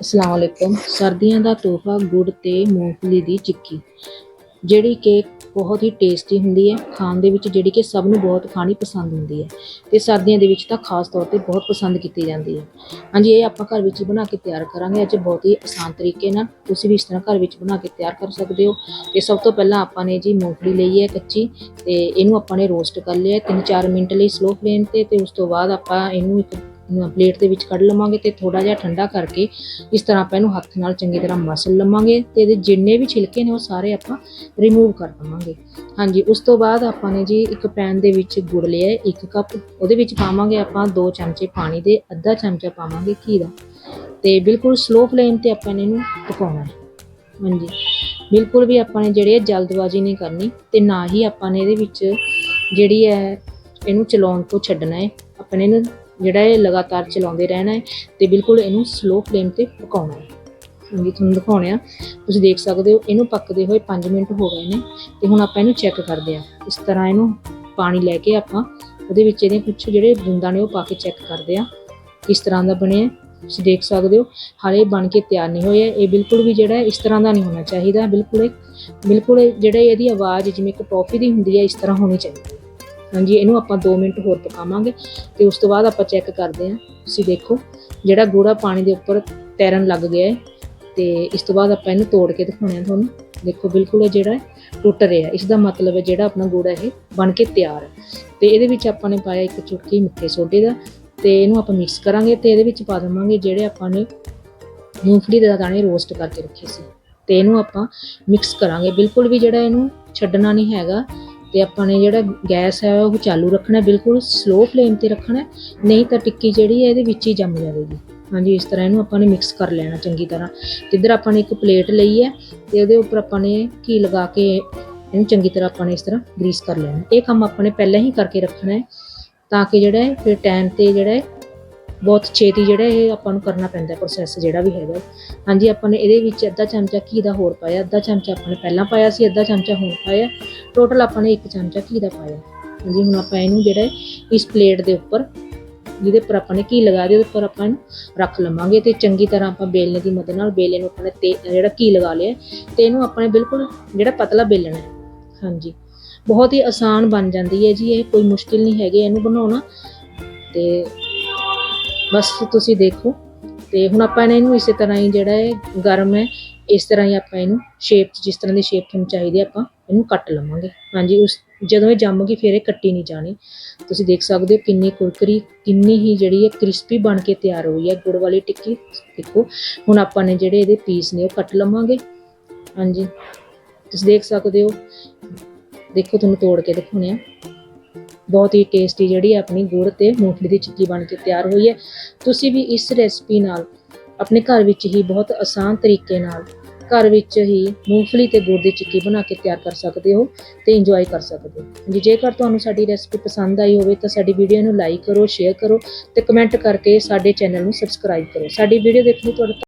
ਅਸਲਾਮ ਵਾਲੇਕੁਮ ਸਰਦੀਆਂ ਦਾ ਤੋਹਫਾ ਗੁੜ ਤੇ ਮੂੰਗਫਲੀ ਦੀ ਚਿੱਕੀ, ਜਿਹੜੀ ਕਿ ਬਹੁਤ ਹੀ ਟੇਸਟੀ ਹੁੰਦੀ ਹੈ। ਖਾਣ ਦੇ ਵਿੱਚ ਜਿਹੜੀ ਕਿ ਸਭ ਨੂੰ ਬਹੁਤ ਖਾਣੀ ਪਸੰਦ ਹੁੰਦੀ ਹੈ ਤੇ ਸਰਦੀਆਂ ਦੇ ਵਿੱਚ ਤਾਂ ਖਾਸ ਤੌਰ ਤੇ ਬਹੁਤ ਪਸੰਦ ਕੀਤੀ ਜਾਂਦੀ ਹੈ। ਹਾਂਜੀ, ਇਹ ਆਪਾਂ ਘਰ ਵਿੱਚ ਹੀ ਬਣਾ ਕੇ ਤਿਆਰ ਕਰਾਂਗੇ। ਅੱਜ ਬਹੁਤ ਹੀ ਆਸਾਨ ਤਰੀਕੇ ਨਾਲ ਤੁਸੀਂ ਵੀ ਇਸ ਤਰ੍ਹਾਂ ਘਰ ਵਿੱਚ ਬਣਾ ਕੇ ਤਿਆਰ ਕਰ ਸਕਦੇ ਹੋ। ਤੇ ਸਭ ਤੋਂ ਪਹਿਲਾਂ ਆਪਾਂ ਨੇ ਜੀ ਮੂੰਗਫਲੀ ਲਈ ਹੈ ਕੱਚੀ ਤੇ ਇਹਨੂੰ ਆਪਾਂ ਨੇ ਰੋਸਟ ਕਰ ਲਿਆ 3-4 ਮਿੰਟ ਲਈ ਸਲੋ ਫਲੇਮ ਤੇ ਤੇ ਉਸ ਤੋਂ ਬਾਅਦ ਆਪਾਂ ਇਹਨੂੰ ਇੱਕ ਪਲੇਟ ਦੇ ਵਿੱਚ ਕੱਢ ਲਵਾਂਗੇ ਤੇ ਥੋੜਾ ਜਿਹਾ ਠੰਡਾ ਕਰਕੇ ਇਸ ਤਰ੍ਹਾਂ ਆਪਾਂ ਇਹਨੂੰ ਹੱਥ ਨਾਲ ਚੰਗੀ ਤਰ੍ਹਾਂ ਮਸਲ ਲਵਾਂਗੇ ਤੇ ਇਹਦੇ ਜਿੰਨੇ ਵੀ ਛਿਲਕੇ ਨੇ ਉਹ ਸਾਰੇ ਆਪਾਂ ਰਿਮੂਵ ਕਰ ਦਵਾਂਗੇ। ਹਾਂਜੀ ਉਸ ਤੋਂ ਬਾਅਦ ਆਪਾਂ ਨੇ ਜੀ ਇੱਕ ਪੈਨ ਦੇ ਵਿੱਚ ਗੁੜ ਲਿਆ ਹੈ, ਇੱਕ ਕੱਪ ਉਹਦੇ ਵਿੱਚ ਪਾਵਾਂਗੇ ਆਪਾਂ 2 ਚਮਚੇ ਪਾਣੀ ਦੇ ਅੱਧਾ ਚਮਚਾ ਪਾਵਾਂਗੇ ਘੀ ਦਾ। ਤੇ ਬਿਲਕੁਲ ਸਲੋ ਫਲੇਮ ਤੇ ਆਪਾਂ ਨੇ ਇਹਨੂੰ ਪਕਾਉਣਾ ਹੈ। ਹਾਂਜੀ ਬਿਲਕੁਲ ਵੀ ਆਪਾਂ ਨੇ ਜਿਹੜੀ ਹੈ ਜਲਦਬਾਜ਼ੀ ਨਹੀਂ ਕਰਨੀ ਤੇ ਨਾ ਹੀ ਆਪਾਂ ਨੇ ਇਹਦੇ ਵਿੱਚ ਜਿਹੜੀ ਹੈ ਇਹਨੂੰ ਚਲਾਉਣ ਤੋਂ ਛੱਡਣਾ ਹੈ। ਆਪਾਂ ਨੇ ਇਹਨੂੰ ਜਿਹੜਾ ਇਹ ਲਗਾਤਾਰ ਚਲਾਉਂਦੇ ਰਹਿਣਾ ਹੈ ਤੇ ਬਿਲਕੁਲ ਇਹਨੂੰ ਸਲੋ ਫਲੇਮ ਤੇ ਪਕਾਉਣਾ ਹੈ। ਹਾਂਜੀ ਤੁਹਾਨੂੰ ਦਿਖਾਉਣੇ ਆ। ਤੁਸੀਂ ਦੇਖ ਸਕਦੇ ਹੋ, ਇਹਨੂੰ ਪੱਕਦੇ ਹੋਏ 5 ਮਿੰਟ ਹੋ ਗਏ ਨੇ ਤੇ ਹੁਣ ਆਪਾਂ ਇਹਨੂੰ ਚੈੱਕ ਕਰਦੇ ਆ ਇਸ ਤਰ੍ਹਾਂ ਇਹਨੂੰ ਪਾਣੀ ਲੈ ਕੇ ਆਪਾਂ ਉਹਦੇ ਵਿੱਚ ਇਹਦੇ ਕੁਝ ਜਿਹੜੇ ਬੂੰਦਾਂ ਨੇ ਉਹ ਪਾ ਕੇ ਚੈੱਕ ਕਰਦੇ ਆ ਕਿਸ ਤਰ੍ਹਾਂ ਦਾ ਬਣਿਆ ਤੁਸੀਂ ਦੇਖ ਸਕਦੇ ਹੋ, ਹਾਲੇ ਬਣ ਕੇ ਤਿਆਰ ਨਹੀਂ ਹੋਇਆ ਇਹ ਬਿਲਕੁਲ ਵੀ ਜਿਹੜਾ ਇਸ ਤਰ੍ਹਾਂ ਦਾ ਨਹੀਂ ਹੋਣਾ ਚਾਹੀਦਾ। ਬਿਲਕੁਲ ਇਹ- ਬਿਲਕੁਲ ਇਹ ਜਿਹੜਾ ਇਹਦੀ ਆਵਾਜ਼ ਜਿਵੇਂ ਇੱਕ ਟੌਫੀ ਦੀ ਹੁੰਦੀ ਹੈ, ਇਸ ਤਰ੍ਹਾਂ ਹੋਣੀ ਚਾਹੀਦੀ ਹੈ। ਹਾਂਜੀ, ਇਹਨੂੰ ਆਪਾਂ 2 ਮਿੰਟ ਹੋਰ ਪਕਾਵਾਂਗੇ ਤੇ ਉਸ ਤੋਂ ਬਾਅਦ ਆਪਾਂ ਚੈੱਕ ਕਰਦੇ ਹਾਂ। ਤੁਸੀਂ ਦੇਖੋ, ਜਿਹੜਾ ਗੂੜਾ ਪਾਣੀ ਦੇ ਉੱਪਰ ਤੈਰਨ ਲੱਗ ਗਿਆ ਹੈ ਤੇ ਇਸ ਤੋਂ ਬਾਅਦ ਆਪਾਂ ਇਹਨੂੰ ਤੋੜ ਕੇ ਦਿਖਾਉਣੇ ਆ ਤੁਹਾਨੂੰ। ਦੇਖੋ, ਬਿਲਕੁਲ ਇਹ ਜਿਹੜਾ ਟੁੱਟ ਰਿਹਾ ਇਸ ਦਾ ਮਤਲਬ ਹੈ ਜਿਹੜਾ ਆਪਣਾ ਗੂੜਾ ਇਹ ਬਣ ਕੇ ਤਿਆਰ ਹੈ। ਤੇ ਇਹਦੇ ਵਿੱਚ ਆਪਾਂ ਨੇ ਪਾਇਆ ਇੱਕ ਚੁਟਕੀ ਮਿੱਠੇ ਸੋਡੇ ਦਾ ਤੇ ਇਹਨੂੰ ਆਪਾਂ ਮਿਕਸ ਕਰਾਂਗੇ ਤੇ ਇਹਦੇ ਵਿੱਚ ਪਾ ਦੇਵਾਂਗੇ ਜਿਹੜੇ ਆਪਾਂ ਨੇ ਮੂੰਗਫਲੀ ਦੇ ਦਾਣੇ ਰੋਸਟ ਕਰਕੇ ਰੱਖੇ ਸੀ। ਤੇ ਇਹਨੂੰ ਆਪਾਂ ਮਿਕਸ ਕਰਾਂਗੇ। ਬਿਲਕੁਲ ਵੀ ਜਿਹੜਾ ਇਹਨੂੰ ਛੱਡਣਾ ਨਹੀਂ ਹੈਗਾ ਤੇ ਆਪਾਂ ਨੇ ਜਿਹੜਾ ਗੈਸ ਹੈ ਉਹ ਚਾਲੂ ਰੱਖਣਾ ਬਿਲਕੁਲ ਸਲੋ ਫਲੇਮ ਤੇ ਰੱਖਣਾ ਨਹੀਂ ਤਾਂ ਟਿੱਕੀ ਜਿਹੜੀ ਹੈ ਇਹਦੇ ਵਿੱਚ ਹੀ ਜੰਮ ਜਾਵੇਗੀ। ਹਾਂਜੀ, ਇਸ ਤਰ੍ਹਾਂ ਇਹਨੂੰ ਆਪਾਂ ਨੇ ਮਿਕਸ ਕਰ ਲੈਣਾ ਚੰਗੀ ਤਰ੍ਹਾਂ। ਤੇ ਇੱਧਰ ਆਪਾਂ ਨੇ ਇੱਕ ਪਲੇਟ ਲਈ ਹੈ ਤੇ ਉਹਦੇ ਉੱਪਰ ਆਪਾਂ ਨੇ ਘੀ ਲਗਾ ਕੇ ਇਹਨੂੰ ਚੰਗੀ ਤਰ੍ਹਾਂ ਆਪਾਂ ਨੇ ਇਸ ਤਰ੍ਹਾਂ ਗਰੀਸ ਕਰ ਲੈਣਾ ਇਹ ਕੰਮ ਆਪਾਂ ਨੇ ਪਹਿਲਾਂ ਹੀ ਕਰਕੇ ਰੱਖਣਾ ਹੈ, ਤਾਂ ਕਿ ਜਿਹੜਾ ਫਿਰ ਟਾਈਮ ਤੇ ਜਿਹੜਾ ਹੈ ਬਹੁਤ ਛੇਤੀ ਜਿਹੜਾ ਇਹ ਆਪਾਂ ਨੂੰ ਕਰਨਾ ਪੈਂਦਾ ਪ੍ਰੋਸੈਸ ਜਿਹੜਾ ਵੀ ਹੈਗਾ। ਹਾਂਜੀ, ਆਪਾਂ ਨੇ ਇਹਦੇ ਵਿੱਚ ਅੱਧਾ ਚਮਚਾ ਘੀ ਦਾ ਹੋਰ ਪਾਇਆ, ਅੱਧਾ ਚਮਚਾ ਆਪਾਂ ਨੇ ਪਹਿਲਾਂ ਪਾਇਆ ਸੀ, ਅੱਧਾ ਚਮਚਾ ਹੁਣ ਪਾਇਆ। ਟੋਟਲ ਆਪਾਂ ਨੇ ਇੱਕ ਚਮਚਾ ਘੀ ਦਾ ਪਾਇਆ। ਹਾਂਜੀ, ਹੁਣ ਆਪਾਂ ਇਹਨੂੰ ਜਿਹੜਾ ਇਸ ਪਲੇਟ ਦੇ ਉੱਪਰ, ਜਿਹਦੇ ਉੱਪਰ ਆਪਾਂ ਨੇ ਘੀ ਲਗਾ ਦੇ ਉਹਦੇ ਉੱਪਰ ਆਪਾਂ ਇਹਨੂੰ ਰੱਖ ਲਵਾਂਗੇ ਤੇ ਚੰਗੀ ਤਰ੍ਹਾਂ ਆਪਾਂ ਬੇਲਣੇ ਦੀ ਮਦਦ ਨਾਲ, ਬੇਲੇ ਨੂੰ ਆਪਾਂ ਨੇ ਤੇ ਜਿਹੜਾ ਘੀ ਲਗਾ ਲਿਆ ਤੇ ਇਹਨੂੰ ਆਪਾਂ ਨੇ ਬਿਲਕੁਲ ਜਿਹੜਾ ਪਤਲਾ ਬੇਲਣਾ ਹੈ। ਹਾਂਜੀ, ਬਹੁਤ ਹੀ ਆਸਾਨ ਬਣ ਜਾਂਦੀ ਹੈ ਜੀ, ਇਹ ਕੋਈ ਮੁਸ਼ਕਿਲ ਨਹੀਂ ਹੈਗੀ, ਇਹਨੂੰ ਬਣਾਉਣਾ। ਤੇ ਬਸ ਤੁਸੀਂ ਦੇਖੋ। ਤੇ ਹੁਣ ਆਪਾਂ ਨੇ ਇਹਨੂੰ ਇਸੇ ਤਰ੍ਹਾਂ ਹੀ ਜਿਹੜਾ ਹੈ ਗਰਮ ਹੈ, ਇਸ ਤਰ੍ਹਾਂ ਹੀ ਆਪਾਂ ਇਹਨੂੰ ਸ਼ੇਪ ਜਿਸ ਤਰ੍ਹਾਂ ਦੀ ਸ਼ੇਪ ਤੁਹਾਨੂੰ ਚਾਹੀਦੀ ਹੈ, ਆਪਾਂ ਇਹਨੂੰ ਕੱਟ ਲਵਾਂਗੇ। ਹਾਂਜੀ, ਉਸ ਜਦੋਂ ਇਹ ਜੰਮ ਗਈ ਫਿਰ ਇਹ ਕੱਟੀ ਨਹੀਂ ਜਾਣੀ। ਤੁਸੀਂ ਦੇਖ ਸਕਦੇ ਹੋ ਕਿੰਨੀ ਕੁਰਕਰੀ, ਕਿੰਨੀ ਹੀ ਜਿਹੜੀ ਹੈ ਕ੍ਰਿਸਪੀ ਬਣ ਕੇ ਤਿਆਰ ਹੋਈ ਹੈ, ਗੁੜ ਵਾਲੀ ਟਿੱਕੀ। ਦੇਖੋ, ਹੁਣ ਆਪਾਂ ਨੇ ਜਿਹੜੇ ਇਹਦੇ ਪੀਸ ਨੇ ਉਹ ਕੱਟ ਲਵਾਂਗੇ। ਹਾਂਜੀ, ਤੁਸੀਂ ਦੇਖ ਸਕਦੇ ਹੋ। ਦੇਖੋ, ਤੁਹਾਨੂੰ ਤੋੜ ਕੇ ਦਿਖਾਉਣੇ ਆ ਬਹੁਤ ਹੀ ਟੇਸਟੀ ਜਿਹੜੀ ਹੈ ਆਪਣੀ ਗੁੜ ਤੇ ਮੂੰਗਫਲੀ ਦੀ ਚਿੱਕੀ ਬਣ ਕੇ ਤਿਆਰ ਹੋਈ ਹੈ। ਤੁਸੀਂ ਵੀ ਇਸ ਰੈਸਪੀ ਨਾਲ ਆਪਣੇ ਘਰ ਵਿੱਚ ਹੀ ਬਹੁਤ ਆਸਾਨ ਤਰੀਕੇ ਨਾਲ ਘਰ ਵਿੱਚ ਹੀ ਮੂੰਗਫਲੀ ਤੇ ਗੁੜ ਦੀ ਚਿੱਕੀ ਬਣਾ ਕੇ ਤਿਆਰ ਕਰ ਸਕਦੇ ਹੋ ਤੇ ਇੰਜੋਏ ਕਰ ਸਕਦੇ ਹੋ। ਜੀ ਜੇਕਰ ਤੁਹਾਨੂੰ ਸਾਡੀ ਰੈਸਪੀ ਪਸੰਦ ਆਈ ਹੋਵੇ ਤਾਂ ਸਾਡੀ ਵੀਡੀਓ ਨੂੰ ਲਾਈਕ ਕਰੋ ਸ਼ੇਅਰ ਕਰੋ ਤੇ ਕਮੈਂਟ ਕਰਕੇ ਸਾਡੇ ਚੈਨਲ ਨੂੰ ਸਬਸਕ੍ਰਾਈਬ ਕਰੋ। ਸਾਡੀ ਵੀਡੀਓ ਦੇਖਣ ਲਈ ਤੁਹਾਡਾ